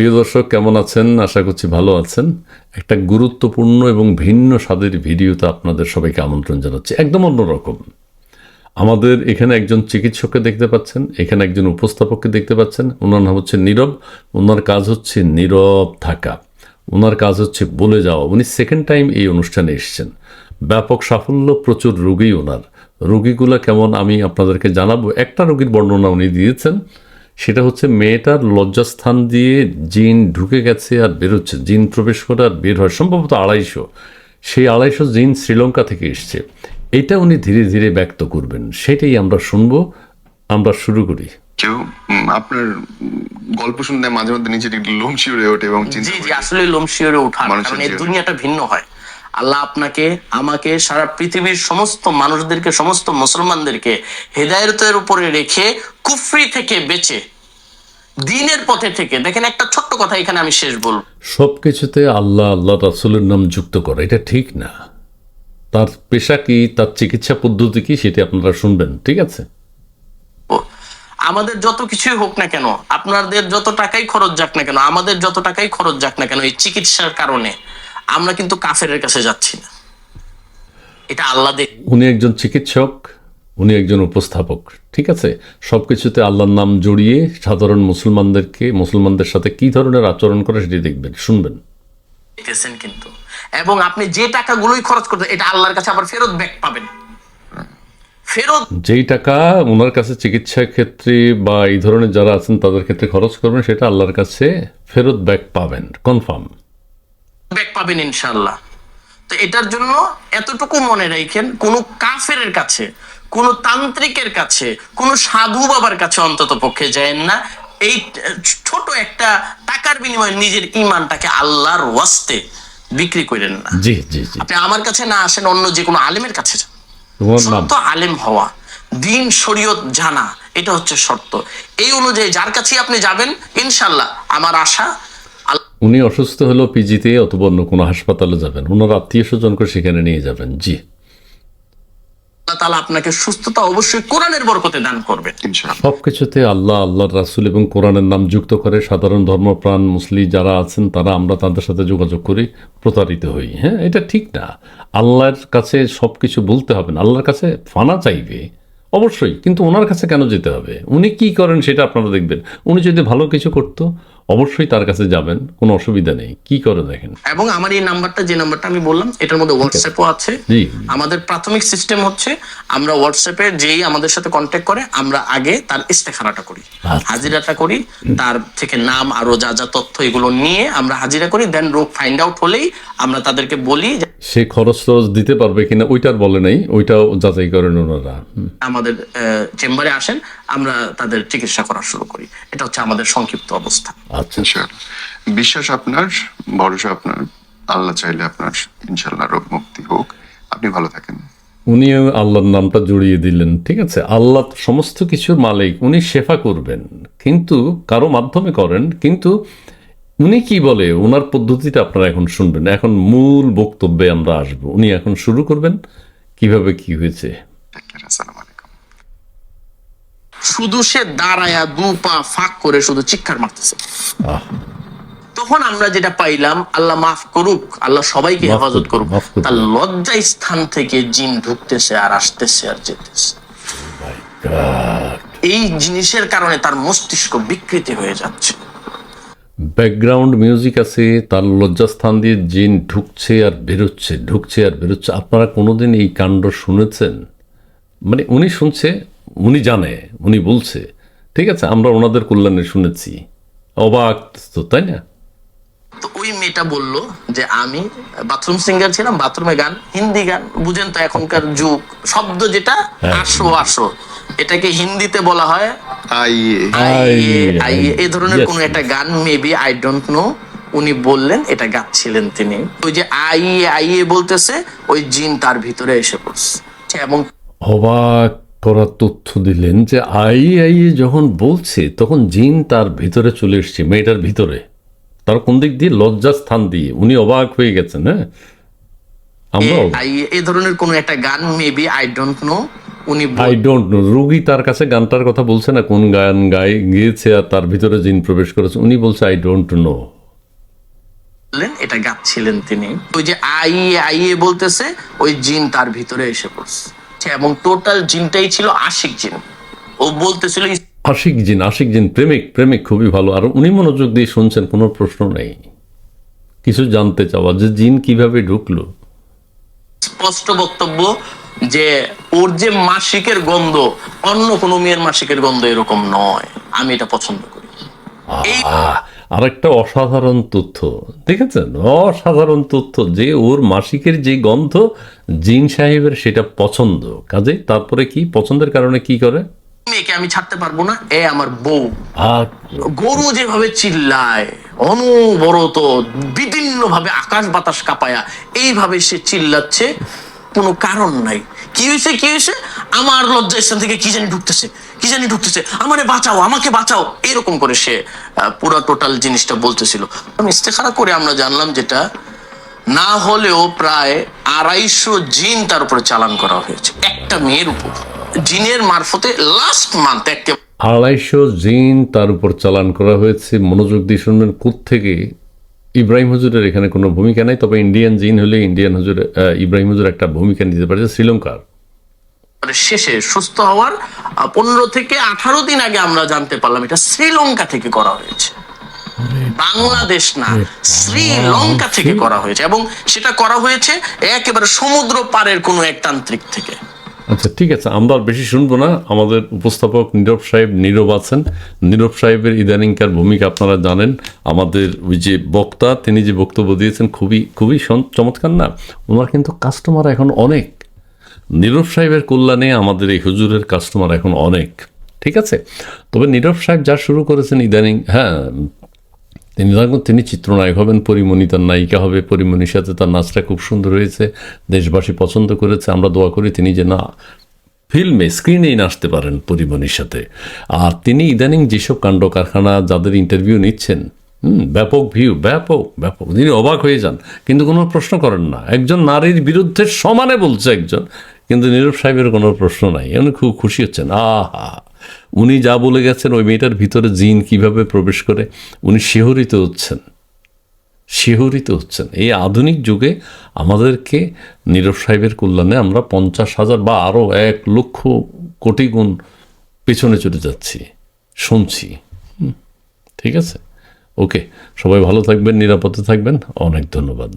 প্রিয় দর্শক, কেমন আছেন? আশা করছি ভালো আছেন। একটা গুরুত্বপূর্ণ এবং ভিন্ন স্বাদের ভিডিওতে আপনাদের সবাইকে আমন্ত্রণ জানাচ্ছি। একদম অন্যরকম আমাদের এখানে একজন চিকিৎসককে দেখতে পাচ্ছেন, এখানে একজন উপস্থাপককে দেখতে পাচ্ছেন। ওনার নাম হচ্ছে নীরব, ওনার কাজ হচ্ছে নীরব থাকা। ওনার কাজ হচ্ছে বলে যাওয়া। উনি সেকেন্ড টাইম এই অনুষ্ঠানে এসেছেন। ব্যাপক সাফল্য, প্রচুর রোগী ওনার। রোগীগুলো কেমন আমি আপনাদেরকে জানাব। একটা রোগীর বর্ণনা উনি দিয়েছেন। সেটা হচ্ছে মেয়েটার লজ্জাস্থান দিয়ে জিন ঢুকে গেছে আর বেরোচ্ছে জিন প্রবেশ করে আর বের হয় সম্ভবত আড়াইশো। সেই আড়াইশো জিন শ্রীলঙ্কা থেকে এসছে। এটা উনি ধীরে ধীরে ব্যক্ত করবেন। সেটাই আমরা শুনব। আমরা শুরু করি। কেউ আপনার গল্প শুনতে মাঝে মধ্যে নিজের একটু লোম শিউরে ওঠে এবং জি জি আসলে লোম শিওরে ওঠা মানুষের কারণ এই দুনিয়াটা ভিন্ন হয়। আল্লাহ আপনাকে আমাকে সারা পৃথিবীর সমস্ত মানুষদেরকে সমস্ত মুসলমানদেরকে হেদায়তের উপরে রেখে কুফরি থেকে বেঁচে দিনের পথে থেকে দেখেন একটা ছোট্ট কথা এখানে আমি শেষ বলব। সবকিছুতে আল্লাহ আল্লাহ রাসুলের নাম যুক্ত করা এটা ঠিক না। তার পেশা কি তার চিকিৎসা পদ্ধতি কি সেটা আপনারা শুনবেন ঠিক আছে? আমাদের যত কিছুই হোক না কেন আপনাদের যত টাকাই খরচ যাক না কেন আমাদের যত টাকাই খরচ যাক না কেন এই চিকিৎসার কারণে আমরা কিন্তু কাফেরের কাছে যাচ্ছি না। এটা আল্লাহ দেখ উনি একজন চিকিৎসক উনি একজন উপস্থাপক ঠিক আছে? সব কিছুতে আল্লাহর নাম জড়িয়ে সাধারণ মুসলমানদেরকে মুসলমানদের সাথে কি ধরনের আচরণ করে সেটি দেখবেন শুনবেন। দেখতেছেন কিন্তু। এবং আপনি যে টাকাগুলোই খরচ করতেন এটা আল্লাহর কাছে আবার ফেরত ব্যাক পাবেন। ফেরত যেই টাকা ওনার কাছে চিকিৎসা ক্ষেত্রে বা এই ধরনের যারা আছেন তাদের ক্ষেত্রে খরচ করবেন সেটা আল্লাহর কাছে ফেরত ব্যাক পাবেন। কনফার্ম। ব্যাক পাবেন ইনশাল্লাহ তো এটার জন্য এতটুকু মনে রাখেন কোন কাফের কাছে কোন তান্ত্রিকের কাছে কোন সাধু বাবার কাছে অন্তত পক্ষে যায় না। এই ছোট একটা টাকার বিনিময়ে নিজের ইমানটাকে আল্লাহর ওয়াস্তে বিক্রি করেন না। জি জি আপনি আমার কাছে না আসেন অন্য যে কোনো আলেমের কাছে যান। আলেম হওয়া দিন শরীয়ত জানা এটা হচ্ছে শর্ত। এই অনুযায়ী যার কাছেই আপনি যাবেন ইনশাল্লাহ আমার আশা উনি অসুস্থ হলেও পিজিতে অথবা অন্য কোনো হাসপাতালে যাবেন। ওনার আত্মীয় স্বজনকে সেখানে নিয়ে যাবেন। জি। তাআলা আপনাকে সুস্থতা অবশ্যই কোরআনের বরকতে দান করবেন ইনশাআল্লাহ। সব কিছুতে আল্লাহ আল্লাহর রাসুল এবং কোরআনের নাম যুক্ত করে সাধারণ ধর্মপ্রাণ মুসলিম যারা আছেন তারা আমরা তাদের সাথে যোগাযোগ করি প্রতারিত হই। হ্যাঁ এটা ঠিক না। আল্লাহর কাছে সব কিছু বলতে হবে না। আল্লাহর কাছে ফানা চাইবে। অবশ্যই কিন্তু ওনার কাছে কেন যেতে হবে? উনি কি করেন সেটা আপনারা দেখবেন। উনি যদি ভালো কিছু করতো অবশ্যই তার কাছে যাবেন কোনো অসুবিধা নেই। কি করে দেখেন? এবং আমার এই নাম্বারটা যে নাম্বারটা আমি বললাম এটার মধ্যে হোয়াটসঅ্যাপও আছে। আমাদের প্রাথমিক সিস্টেম হচ্ছে আমরা হোয়াটসঅ্যাপে যেই আমাদের সাথে কন্ট্যাক্ট করে আমরা আগে তার ইস্তেখারাটা করি। আচ্ছা। হাজিরাটা করি তার থেকে নাম আরও যা যা তথ্য এগুলো নিয়ে আমরা হাজিরা করি দেন রোগ ফাইন্ড আউট হলেই আমরা তাদেরকে বলি সে খরচ টরচ দিতে পারবে কিনা ওইটার বলে নাই ওইটাও যাচাই করেন ওনারা। আমাদের চেম্বারে আসেন আমরা তাদের চিকিৎসা করা শুরু করি। এটা হচ্ছে আমাদের সংক্ষিপ্ত অবস্থা। আচ্ছা। বিশ্বাস আপনার ভরসা আপনার আল্লাহ চাইলে আপনার ইনশাল্লাহ রোগ মুক্তি হোক। আপনি ভালো থাকেন। উনি আল্লাহর নামটা জড়িয়ে দিলেন ঠিক আছে? আল্লাহ সমস্ত কিছুর মালিক উনি শেফা করবেন। কিন্তু কারও মাধ্যমে করেন কিন্তু উনি কি বলে? ওনার পদ্ধতিটা আপনারা এখন শুনবেন। এখন মূল বক্তব্যে আমরা আসব। উনি এখন শুরু করবেন। কীভাবে কি হয়েছে? শুধু সে দাঁড়ায়া দু পা ফাঁক করে শুধু চিৎকার মারতেছে। তখন আমরা যেটা পাইলাম আল্লাহ মাফ করুক আল্লাহ সবাইকে হেফাজত করুক, করুক। তার লজ্জা স্থান থেকে জিন ঢুকতেছে আর আসতেছে আর যেতেছে। এই জিনিসের কারণে তার মস্তিষ্ক বিকৃতি হয়ে যাচ্ছে। ব্যাকগ্রাউন্ড মিউজিক আছে তার লজ্জাস্থান দিয়ে জিন ঢুকছে আর বেরোচ্ছে ঢুকছে আর বেরোচ্ছে। আপনারা কোনোদিন এই কাণ্ড শুনেছেন? মানে উনি শুনছে উনি জানে উনি বলছে। ঠিক আছে আমরা ওনাদের কল্যাণে শুনেছি। অবাক তো তাই না? তো ওই মেয়েটা বলল যে আমি বাথরুম সিঙ্গার ছিলাম বাথরুমে গান হিন্দি গান বুঝেন তো এখনকার যুগ শব্দ যেটা আসো আসো। এটাকে হিন্দিতে বলা হয় আইয়ে। আইয়ে। আইয়ে, আইয়ে এই ধরনের কোন একটা গান মেবি আই ডোন্ট নো উনি বললেন এটা গাচ্ছিলেন তিনি। ওই যে আইয়ে আইয়ে বলতেছে ওই জিন তার ভিতরে এসে পড়ছে। এবং অবাক করার তথ্য দিলেন যে আই আই যখন বলছে তখন জিন তার ভিতরে চলে এসছে মেয়েটার ভিতরে। তার কোন দিক দিয়ে? লজ্জা স্থান দিয়ে। উনি অবাক হয়ে গেছেন হ্যাঁ? আমরা আইয়ে এই ধরনের কোন একটা গান মেবি আই ডোন্ট নো উনি আই ডোন্ট নো রুগী তার কাছে গানটার কথা বলছে না কোন গান গায়ে গিয়েছে আর তার ভিতরে জিন প্রবেশ করেছে। উনি বলছে আই ডোন্ট নো এটা গাচ্ছিলেন তিনি। ওই যে আইয়ে বলতেছে ওই জিন তার ভিতরে এসে পড়ছে। এবং টোটাল জিনটাই ছিল আশিক জিন। ও বলতেছিল আশিক জিন আশিক জিন প্রেমিক প্রেমিক খুবই ভালো। আর উনি মনোযোগ দিয়ে শুনছেন কোনো প্রশ্ন নেই। কিছু জানতে চাওয়া যে জিন কীভাবে ঢুকলো। স্পষ্ট বক্তব্য যে ওর যে মাসিকের গন্ধ অন্য কোনো মেয়ের মাসিকের গন্ধ এরকম নয়। আমি এটা পছন্দ করি। এই আরেকটা অসাধারণ তথ্য দেখেছেন? অসাধারণ তথ্য যে ওর মাসিকের যে গন্ধ জিন সাহেবের সেটা পছন্দ। কাজে তারপরে কি? পছন্দের কারণে কি করে? মেয়েকে আমি ছাড়তে পারব না এ আমার বউ। গরু যেভাবে চিল্লায় অনবরত বিভিন্ন ভাবে আকাশ বাতাস কাঁপায়া এইভাবে সে চিল্লাচ্ছে কোনো কারণ নাই। কি হয়েছে কি হয়েছে আমার লজ্জা স্থান থেকে কি জানি ঢুকতেছে, কি জানি ঢুকতেছে। আমারে বাঁচাও, আমাকে বাঁচাও। এরকম করে সে পুরো টোটাল জিনিসটা বলতেছিল। আমি ইস্তেখারা করে আমরা জানলাম যেটা না হলেও প্রায় আড়াইশো জিন তার উপরে চালান করা হয়েছে। একটা মেয়ের উপর। জিনের মারফতে লাস্ট মান্থ একটা আড়াইশো জিন তার উপর চালান করা হয়েছে। মনোযোগ দিয়ে শুনবেন থেকে ইব্রাহিম হুজুরের এখানে কোনো ভূমিকা নেই তবে ইন্ডিয়ান জিন হলে ইন্ডিয়ান হুজুর ইব্রাহিম হুজুর একটা ভূমিকা নিতে পারে শ্রীলঙ্কার। মানে শেষে সুস্থ হওয়ার পনেরো থেকে আঠারো দিন আগে আমরা জানতে পারলাম এটা শ্রীলঙ্কা থেকে করা হয়েছে। বাংলাদেশ না শ্রীলঙ্কা থেকে করা হয়েছে এবং সেটা করা হয়েছে একেবারে সমুদ্র পারের কোনো এক তান্ত্রিক থেকে। আচ্ছা ঠিক আছে, আমরা আর বেশি শুনব না। আমাদের উপস্থাপক নীরব সাহেব নীরব আছেন। নীরব সাহেবের ইদানিংকার ভূমিকা আপনারা জানেন। আমাদের ওই যে বক্তা, তিনি যে বক্তব্য দিয়েছেন, খুবই খুবই চমৎকার না? ওনার কিন্তু কাস্টমার এখন অনেক। নীরব সাহেবের কল্যাণে আমাদের এই হুজুরের কাস্টমার এখন অনেক। ঠিক আছে? তবে নীরব সাহেব যা শুরু করেছেন ইদানিং হ্যাঁ তিনি দেখুন তিনি চিত্রনায়ক হবেন, পরিমণি তার নায়িকা হবে, পরিমণির সাথে তার নাচটা খুব সুন্দর হয়েছে, দেশবাসী পছন্দ করেছে, আমরা দোয়া করি তিনি যে না ফিল্মে, স্ক্রিনেই নাচতে পারেন পরিমণির সাথে। আর তিনি ইদানিং যেসব কাণ্ড কারখানা যাদের ইন্টারভিউ নিচ্ছেন ব্যাপক ভিউ ব্যাপক ব্যাপক, তিনি অবাক হয়ে যান। কিন্তু কোনো প্রশ্ন করেন না। একজন নারীর বিরুদ্ধে সমানে বলছে একজন, কিন্তু নীরব সাহেবের কোনো প্রশ্ন নাই। উনি খুব খুশি হচ্ছেন, আহা উনি যা বলে গেছেন, ওই মেয়েটার ভিতরে জিন কীভাবে প্রবেশ করে? উনি শিহরিত হচ্ছেন। শিহরিত হচ্ছেন। এই আধুনিক যুগে আমাদেরকে নীরব সাহেবের কল্যাণে আমরা পঞ্চাশ হাজার বা আরও এক লক্ষ কোটি গুণ পেছনে চলে যাচ্ছি, শুনছি। ঠিক আছে? ওকে, সবাই ভালো থাকবেন, নিরাপদে থাকবেন। অনেক ধন্যবাদ।